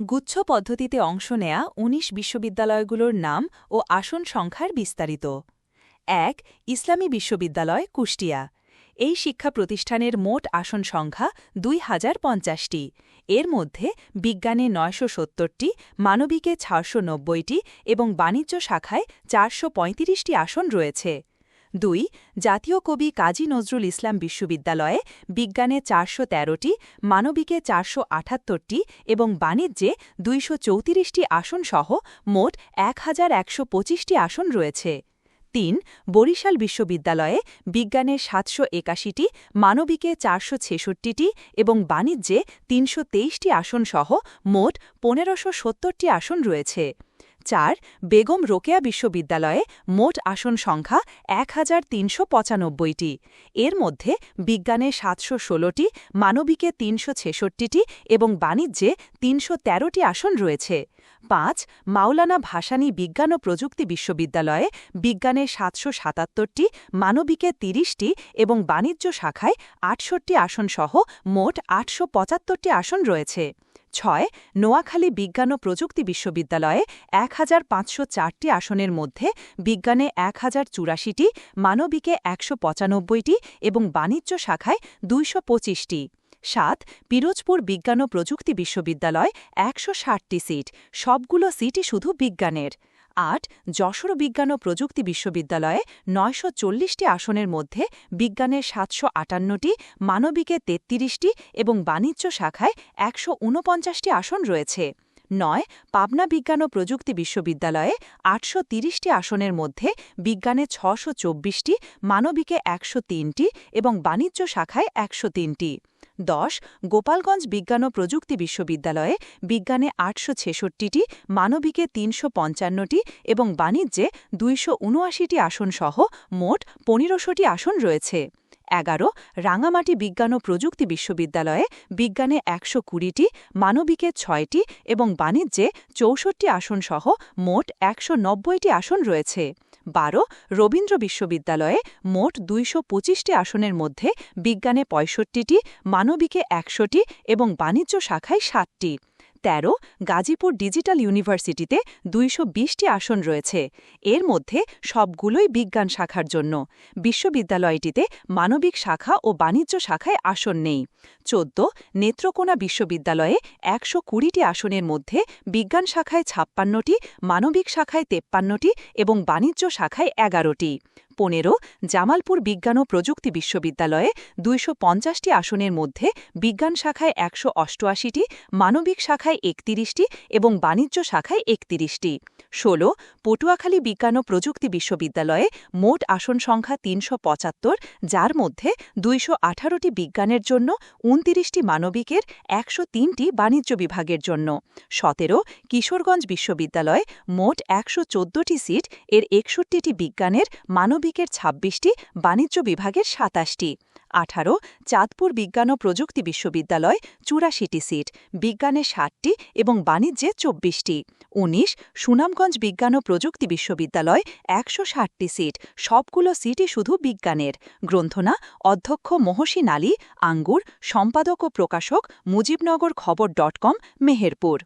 গুচ্ছ পদ্ধতিতে অংশ নেয়া ১৯ বিশ্ববিদ্যালয়গুলোর নাম ও আসন সংখ্যার বিস্তারিত। এক, ইসলামী বিশ্ববিদ্যালয়, কুষ্টিয়া। এই শিক্ষা প্রতিষ্ঠানের মোট আসন সংখ্যা দুই হাজার পঞ্চাশটি। এর মধ্যে বিজ্ঞানে নয়শো সত্তরটি, মানবিকে ছশো নব্বইটি এবং বাণিজ্য শাখায় চারশো আসন রয়েছে। দুই, জাতীয় কবি কাজী নজরুল ইসলাম বিশ্ববিদ্যালয়ে বিজ্ঞানে চারশো তেরোটি, মানবিকে চারশো আটাত্তরটি এবং বাণিজ্যে দুইশো চৌত্রিশটি আসনসহ মোট এক হাজার একশো পঁচিশটি আসন রয়েছে। তিন, বরিশাল বিশ্ববিদ্যালয়ে বিজ্ঞানে সাতশো একাশিটি, মানবিকে চারশো ছেষট্টিটি এবং বাণিজ্যে তিনশো তেইশটি আসনসহ মোট পনেরোশো সত্তরটি আসন রয়েছে। চার বেগম রোকেয়া বিশ্ববিদ্যালয়ে মোট আসন সংখ্যা এক হাজার এর মধ্যে বিজ্ঞানে সাতশো ষোলোটি, মানবিকে তিনশো ছেষট্টিটি এবং বাণিজ্যে তিনশো তেরোটি আসন রয়েছে। পাঁচ, মাওলানা ভাসানী বিজ্ঞান ও প্রযুক্তি বিশ্ববিদ্যালয়ে বিজ্ঞানে সাতশো সাতাত্তরটি, মানবিকে তিরিশটি এবং বাণিজ্য শাখায় আটষট্টি আসনসহ মোট আটশো পঁচাত্তরটি আসন রয়েছে। ছয়, নোয়াখালী বিজ্ঞান ও প্রযুক্তি বিশ্ববিদ্যালয়ে এক হাজার চারটি আসনের মধ্যে বিজ্ঞানে এক হাজার চুরাশিটি, মানবিকে একশো পঁচানব্বইটি এবং বাণিজ্য শাখায় দুইশো পঁচিশটি। সাত, পিরোজপুর বিজ্ঞান ও প্রযুক্তি বিশ্ববিদ্যালয় একশো ষাটটি সিট, সবগুলো সিটই শুধু বিজ্ঞানের। আট যশোর বিজ্ঞান ও প্রযুক্তি বিশ্ববিদ্যালয়ে নয়শো চল্লিশটি আসনের মধ্যে বিজ্ঞানের সাতশো আটান্নটি মানবিকে তেত্রিশটি এবং বাণিজ্য শাখায় একশো ঊনপঞ্চাশটি আসন রয়েছে। নয় পাবনা বিজ্ঞান ও প্রযুক্তি বিশ্ববিদ্যালয়ে আটশো তিরিশটি আসনের মধ্যে বিজ্ঞানে ছশো চব্বিশটি, মানবিকে একশো তিনটি এবং বাণিজ্য শাখায় একশো তিনটি। দশ, গোপালগঞ্জ বিজ্ঞান ও প্রযুক্তি বিশ্ববিদ্যালয়ে বিজ্ঞানে আটশো ছেষট্টিটি, মানবিকে তিনশো পঞ্চান্নটি এবং বাণিজ্যে দুইশো উনআশিটি আসনসহ মোট পনেরোশোটি আসন রয়েছে। এগারো, রাঙামাটি বিজ্ঞান ও প্রযুক্তি বিশ্ববিদ্যালয়ে বিজ্ঞানে একশো কুড়িটি, মানবিকে ছয়টি এবং বাণিজ্যে চৌষট্টি আসন সহ মোট একশো নব্বইটি আসন রয়েছে। বারো, রবীন্দ্র বিশ্ববিদ্যালয়ে মোট দুইশো পঁচিশটি আসনের মধ্যে বিজ্ঞানে পঁয়ষট্টিটি, মানবিকে একশোটি এবং বাণিজ্য শাখায় সাতটি। ১৩ গাজীপুর ডিজিটাল ইউনিভার্সিটিতে দুইশো বিশটি আসন রয়েছে। এর মধ্যে সবগুলোই বিজ্ঞান শাখার জন্য। বিশ্ববিদ্যালয়টিতে মানবিক শাখা ও বাণিজ্য শাখায় আসন নেই। চোদ্দ, নেত্রকোনা বিশ্ববিদ্যালয়ে একশো কুড়িটি আসনের মধ্যে বিজ্ঞান শাখায় ছাপ্পান্নটি, মানবিক শাখায় তেপ্পান্নটি এবং বাণিজ্য শাখায় এগারোটি। পনেরো জামালপুর বিজ্ঞান ও প্রযুক্তি বিশ্ববিদ্যালয়ে দুইশো পঞ্চাশটি আসনের মধ্যে বিজ্ঞান শাখায় একশো অষ্টআশিটি, মানবিক শাখায় একতিরিশটি এবং বাণিজ্য শাখায় একতিরিশটি। ষোলো পটুয়াখালী বিজ্ঞান ও প্রযুক্তি বিশ্ববিদ্যালয়ে মোট আসন সংখ্যা তিনশো পঁচাত্তর, যার মধ্যে দুইশো আঠারোটি বিজ্ঞানের জন্য উনতিরিশটি মানবিকের, একশো তিনটি বাণিজ্য বিভাগের জন্য। সতেরো কিশোরগঞ্জ বিশ্ববিদ্যালয়ে মোট একশো সিট, এর একষট্টিটি বিজ্ঞানের মানবিকের ছাব্বিশটি, বাণিজ্য বিভাগের সাতাশটি। আঠারো, চাঁদপুর বিজ্ঞান ও প্রযুক্তি বিশ্ববিদ্যালয় চুরাশিটি সিট, বিজ্ঞানে ষাটটি এবং বাণিজ্যে চব্বিশটি। উনিশ, সুনামগঞ্জ বিজ্ঞান ও প্রযুক্তি বিশ্ববিদ্যালয় একশো ষাটটি সিট, সবগুলো সিটই শুধু বিজ্ঞানের। গ্রন্থনা, অধ্যক্ষ মহসিন আলী, আঙ্গুর, সম্পাদক ও প্রকাশক মুজিবনগর খবর ডট কম, মেহেরপুর।